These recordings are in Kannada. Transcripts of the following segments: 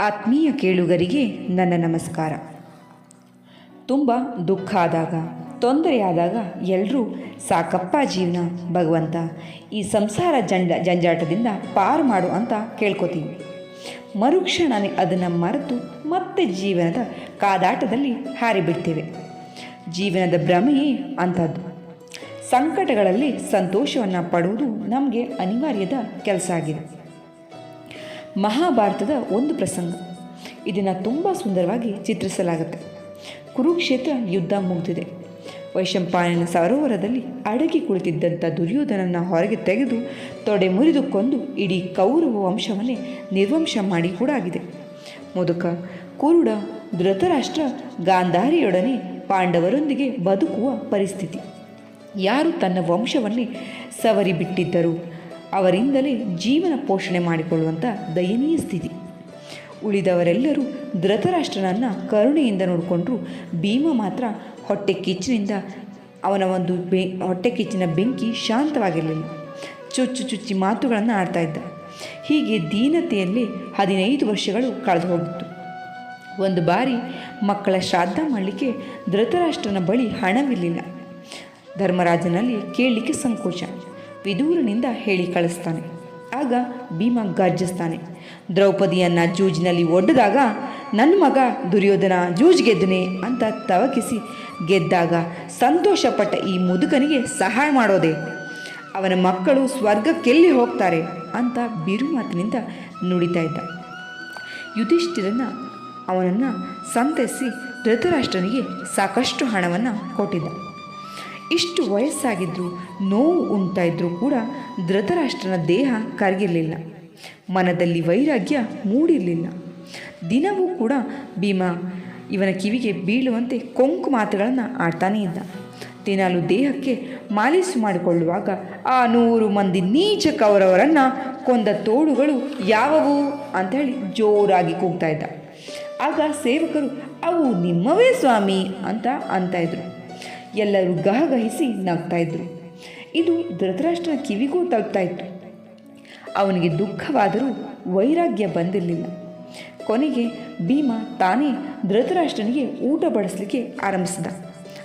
ಆತ್ಮೀಯ ಕೇಳುಗರಿಗೆ ನನ್ನ ನಮಸ್ಕಾರ. ತುಂಬ ದುಃಖ ಆದಾಗ ತೊಂದರೆಯಾದಾಗ ಎಲ್ಲರೂ ಸಾಕಪ್ಪ ಜೀವನ ಭಗವಂತ, ಈ ಸಂಸಾರ ಜಂಡ ಜಂಜಾಟದಿಂದ ಪಾರು ಮಾಡು ಅಂತ ಕೇಳ್ಕೊತೀವಿ. ಮರುಕ್ಷಣನೇ ಅದನ್ನು ಮರೆತು ಮತ್ತೆ ಜೀವನದ ಕಾದಾಟದಲ್ಲಿ ಹಾರಿಬಿಡ್ತೇವೆ. ಜೀವನದ ಭ್ರಮೆಯೇ ಅಂಥದ್ದು. ಸಂಕಟಗಳಲ್ಲಿ ಸಂತೋಷವನ್ನು ಪಡುವುದು ನಮಗೆ ಅನಿವಾರ್ಯದ ಕೆಲಸ ಆಗಿದೆ. ಮಹಾಭಾರತದ ಒಂದು ಪ್ರಸಂಗ. ಇದನ್ನು ತುಂಬ ಸುಂದರವಾಗಿ ಚಿತ್ರಿಸಲಾಗುತ್ತೆ. ಕುರುಕ್ಷೇತ್ರ ಯುದ್ಧ ಮುಗಿದಿದೆ. ವೈಶಂಪಾಯನ ಸರೋವರದಲ್ಲಿ ಅಡಗಿ ಕುಳಿತಿದ್ದಂಥ ದುರ್ಯೋಧನನ ಹೊರಗೆ ತೆಗೆದು ತೊಡೆ ಮುರಿದು ಕೊಂದು ಇಡೀ ಕೌರವ ವಂಶವನ್ನೇ ನಿರ್ವಂಶ ಮಾಡಿ ಕೂಡ ಆಗಿದೆ. ಮುದುಕ, ಕುರುಡ, ಧೃತರಾಷ್ಟ್ರ, ಗಾಂಧಾರಿಯೊಡನೆ ಪಾಂಡವರೊಂದಿಗೆ ಬದುಕುವ ಪರಿಸ್ಥಿತಿ. ಯಾರು ತನ್ನ ವಂಶವನ್ನೇ ಸವರಿ ಬಿಟ್ಟಿದ್ದರು? ಅವರಿಂದಲೇ ಜೀವನ ಪೋಷಣೆ ಮಾಡಿಕೊಳ್ಳುವಂಥ ದಯನೀಯ ಸ್ಥಿತಿ. ಉಳಿದವರೆಲ್ಲರೂ ಧೃತರಾಷ್ಟ್ರನನ್ನು ಕರುಣೆಯಿಂದ ನೋಡಿಕೊಂಡ್ರು ಭೀಮ ಮಾತ್ರ ಹೊಟ್ಟೆ ಕಿಚ್ಚಿನಿಂದ ಅವನ ಒಂದು ಬೆ, ಹೊಟ್ಟೆ ಕಿಚ್ಚಿನ ಬೆಂಕಿ ಶಾಂತವಾಗಿರಲಿಲ್ಲ. ಚುಚ್ಚು ಚುಚ್ಚಿ ಮಾತುಗಳನ್ನು ಆಡ್ತಾ ಇದ್ದ. ಹೀಗೆ ದೀನತೆಯಲ್ಲಿ ಹದಿನೈದು ವರ್ಷಗಳು ಕಳೆದು ಹೋಗಿತ್ತು. ಒಂದು ಬಾರಿ ಮಕ್ಕಳ ಶ್ರಾದ್ದ ಮಾಡಲಿಕ್ಕೆ ಧೃತರಾಷ್ಟ್ರನ ಬಳಿ ಹಣವಿರಲಿಲ್ಲ. ಧರ್ಮರಾಜನಲ್ಲಿ ಕೇಳಲಿಕ್ಕೆ ಸಂಕೋಚ. ವಿದೂರನಿಂದ ಹೇಳಿ ಕಳಿಸ್ತಾನೆ. ಆಗ ಭೀಮ ಗರ್ಜಿಸ್ತಾನೆ. ದ್ರೌಪದಿಯನ್ನು ಜೂಜಿನಲ್ಲಿ ಒಡ್ಡಿದಾಗ ನನ್ನ ಮಗ ದುರ್ಯೋಧನ ಜೂಜ್ ಗೆದ್ದನೆ ಅಂತ ತವಕಿಸಿ ಗೆದ್ದಾಗ ಸಂತೋಷಪಟ್ಟ ಈ ಮುದುಕನಿಗೆ ಸಹಾಯ ಮಾಡೋದೆ. ಅವನ ಮಕ್ಕಳು ಸ್ವರ್ಗಕ್ಕೆಲ್ಲಿ ಹೋಗ್ತಾರೆ ಅಂತ ಬಿರುಮಾತಿನಿಂದ ನುಡಿತಾ ಇದ್ದ. ಯುಧಿಷ್ಠಿರನ್ನು ಅವನನ್ನು ಸಂತೈಸಿ ಧೃತರಾಷ್ಟ್ರನಿಗೆ ಸಾಕಷ್ಟು ಹಣವನ್ನು ಕೊಟ್ಟಿದ್ದ. ಇಷ್ಟು ವಯಸ್ಸಾಗಿದ್ದರೂ ನೋವು ಉಂಟಾಯಿದ್ರೂ ಕೂಡ ಧೃತರಾಷ್ಟ್ರನ ದೇಹ ಕರಗಿರಲಿಲ್ಲ. ಮನದಲ್ಲಿ ವೈರಾಗ್ಯ ಮೂಡಿರಲಿಲ್ಲ. ದಿನವೂ ಕೂಡ ಭೀಮ ಇವನ ಕಿವಿಗೆ ಬೀಳುವಂತೆ ಕೊಂಕು ಮಾತುಗಳನ್ನು ಆಡ್ತಾನೇ ಇದ್ದ. ದಿನಾಲು ದೇಹಕ್ಕೆ ಮಾಲೀಸು ಮಾಡಿಕೊಳ್ಳುವಾಗ ಆ ನೂರು ಮಂದಿ ನೀಚ ಕೌರವರನ್ನು ಕೊಂದ ತೋಳುಗಳು ಯಾವುವು ಹೇಳಿ ಜೋರಾಗಿ ಕೂಗ್ತಾ ಇದ್ದ. ಆಗ ಸೇವಕರು, ಅವು ನಿಮ್ಮವೇ ಸ್ವಾಮಿ ಅಂತ ಅಂತ ಇದ್ರು. ಎಲ್ಲರೂ ಗಹಗಹಿಸಿ ನಗ್ತಾ ಇದ್ರು ಇದು ಧೃತರಾಷ್ಟ್ರನ ಕಿವಿಗೂ ತಲುಪ್ತಾ ಇತ್ತು ಅವನಿಗೆ ದುಃಖವಾದರೂ ವೈರಾಗ್ಯ ಬಂದಿರಲಿಲ್ಲ. ಕೊನೆಗೆ ಭೀಮ ತಾನೇ ಧೃತರಾಷ್ಟ್ರನಿಗೆ ಊಟ ಬಡಿಸ್ಲಿಕ್ಕೆ ಆರಂಭಿಸಿದ.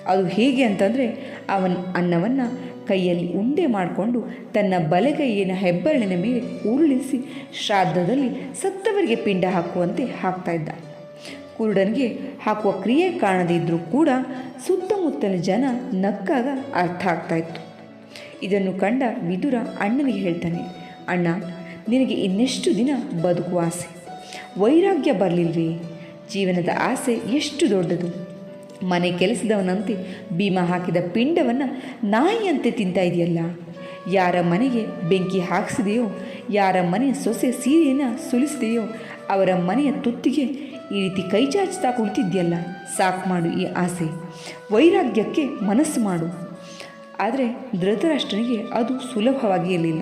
ಅದು ಹೇಗೆ ಅಂತಂದರೆ ಅವನ ಅನ್ನವನ್ನು ಕೈಯಲ್ಲಿ ಉಂಡೆ ಮಾಡಿಕೊಂಡು ತನ್ನ ಬಲಗೈಯಿನ ಹೆಬ್ಬರಳಿನ ಮೇಲೆ ಉರುಳಿಸಿ ಶ್ರಾದ್ದದಲ್ಲಿ ಸತ್ತವರಿಗೆ ಪಿಂಡ ಹಾಕುವಂತೆ ಹಾಕ್ತಾ ಇದ್ದ ಕುರುಡನಿಗೆ ಹಾಕುವ ಕ್ರಿಯೆ ಕಾಣದೇ ಕೂಡ ಕೂಡ ಸುತ್ತಮುತ್ತಲ ಜನ ನಕ್ಕಾಗ ಅರ್ಥ ಆಗ್ತಾ ಇತ್ತು. ಇದನ್ನು ಕಂಡ ವಿದುರ ಅಣ್ಣನಿಗೆ ಹೇಳ್ತಾನೆ, ಅಣ್ಣ, ನಿನಗೆ ಇನ್ನೆಷ್ಟು ದಿನ ಬದುಕುವ ಆಸೆ? ವೈರಾಗ್ಯ ಬರಲಿಲ್ವೇ? ಜೀವನದ ಆಸೆ ಎಷ್ಟು ದೊಡ್ಡದು? ಮನೆ ಕೆಲಸದವನಂತೆ ಭೀಮ ಹಾಕಿದ ಪಿಂಡವನ್ನು ನಾಯಿಯಂತೆ ತಿಂತಾ ಇದೆಯಲ್ಲ? ಯಾರ ಮನೆಗೆ ಬೆಂಕಿ ಹಾಕಿಸಿದೆಯೋ, ಯಾರ ಮನೆಯ ಸೊಸೆ ಸೀರೆಯನ್ನು ಸುಲಿಸಿದೆಯೋ, ಅವರ ಮನೆಯ ತುತ್ತಿಗೆ ಈ ರೀತಿ ಕೈ ಚಾಚ್ತಾ ಕುಳಿತಿದ್ಯಲ್ಲ ಸಾಕು ಮಾಡು ಈ ಆಸೆ. ವೈರಾಗ್ಯಕ್ಕೆ ಮನಸ್ಸು ಮಾಡು. ಆದರೆ ಧೃತರಾಷ್ಟ್ರನಿಗೆ ಅದು ಸುಲಭವಾಗಿ ಇರಲಿಲ್ಲ.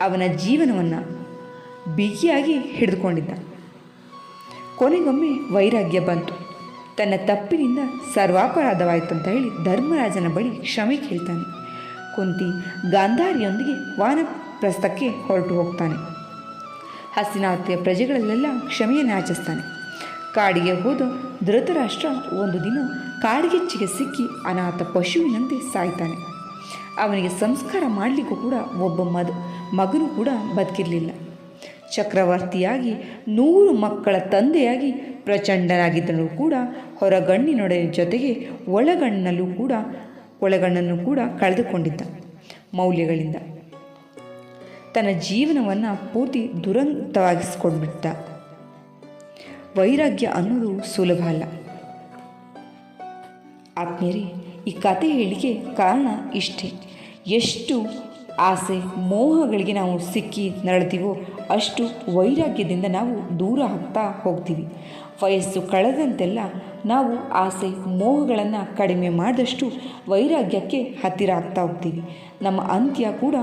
ಅವನ ಜೀವನವನ್ನು ಬಿಗಿಯಾಗಿ ಹಿಡಿದುಕೊಂಡಿದ್ದ. ಕೊನೆಗೊಮ್ಮೆ ವೈರಾಗ್ಯ ಬಂತು. ತನ್ನ ತಪ್ಪಿನಿಂದ ಸರ್ವಾಪರಾಧವಾಯಿತು ಅಂತ ಹೇಳಿ ಧರ್ಮರಾಜನ ಬಳಿ ಕ್ಷಮೆ ಕೇಳ್ತಾನೆ. ಕುಂತಿ ಗಾಂಧಾರಿಯೊಂದಿಗೆ ವಾನಪ್ರಸ್ಥಕ್ಕೆ ಹೊರಟು ಹೋಗ್ತಾನೆ. ಹಸ್ತಿನಾಥಿಯ ಪ್ರಜೆಗಳಲ್ಲೆಲ್ಲ ಕ್ಷಮೆಯನ್ನು ಯಾಚಿಸ್ತಾನೆ ಕಾಡಿಗೆ ಹೋದ ಧೃತರಾಷ್ಟ್ರ ಒಂದು ದಿನ ಕಾಡಿಗೆಚ್ಚಿಗೆ ಸಿಕ್ಕಿ ಅನಾಥ ಪಶುವಿನಂತೆ ಸಾಯ್ತಾನೆ. ಅವನಿಗೆ ಸಂಸ್ಕಾರ ಮಾಡಲಿಕ್ಕೂ ಕೂಡ ಒಬ್ಬ ಮದ, ಮಗನು ಕೂಡ ಬದುಕಿರಲಿಲ್ಲ. ಚಕ್ರವರ್ತಿಯಾಗಿ ನೂರು ಮಕ್ಕಳ ತಂದೆಯಾಗಿ ಪ್ರಚಂಡನಾಗಿದ್ದನು ಕೂಡ ಹೊರಗಣ್ಣಿನೊಡನೆ ಜೊತೆಗೆ ಒಳಗಣ್ಣಲ್ಲೂ ಕೂಡ, ಒಳಗಣ್ಣನ್ನು ಕೂಡ ಕಳೆದುಕೊಂಡಿದ್ದ ಮೌಲ್ಯಗಳಿಂದ. ತನ್ನ ಜೀವನವನ್ನು ಪೂರ್ತಿ ದುರಂತವಾಗಿಸ್ಕೊಂಡ್ಬಿಟ್ಟ. ವೈರಾಗ್ಯ ಅನ್ನೋದು ಸುಲಭ ಅಲ್ಲ. ಆತ್ಮೀಯರೇ, ಈ ಕತೆ ಹೇಳಿಕೆ ಕಾರಣ ಇಷ್ಟೇ. ಎಷ್ಟು ಆಸೆ, ಮೋಹಗಳಿಗೆ ನಾವು ಸಿಕ್ಕಿ ನರಳ್ತೀವೋ ಅಷ್ಟು ವೈರಾಗ್ಯದಿಂದ ನಾವು ದೂರ ಆಗ್ತಾ ಹೋಗ್ತೀವಿ. ವಯಸ್ಸು ಕಳೆದಂತೆಲ್ಲ ನಾವು ಆಸೆ, ಮೋಹಗಳನ್ನು ಕಡಿಮೆ ಮಾಡಿದಷ್ಟು ವೈರಾಗ್ಯಕ್ಕೆ ಹತ್ತಿರ ಆಗ್ತಾ ಹೋಗ್ತೀವಿ. ನಮ್ಮ ಅಂತ್ಯ ಕೂಡ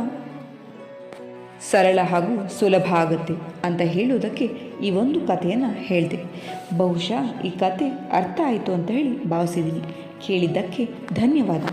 ಸರಳ ಹಾಗೂ ಸುಲಭ ಆಗುತ್ತೆ ಅಂತ ಹೇಳೋದಕ್ಕೆ ಈ ಒಂದು ಕಥೆಯನ್ನು ಹೇಳಿದೆ. ಬಹುಶಃ ಈ ಕತೆ ಅರ್ಥ ಆಯಿತು ಅಂತ ಹೇಳಿ ಭಾವಿಸಿದ್ದೀನಿ ಕೇಳಿದ್ದಕ್ಕೆ ಧನ್ಯವಾದ.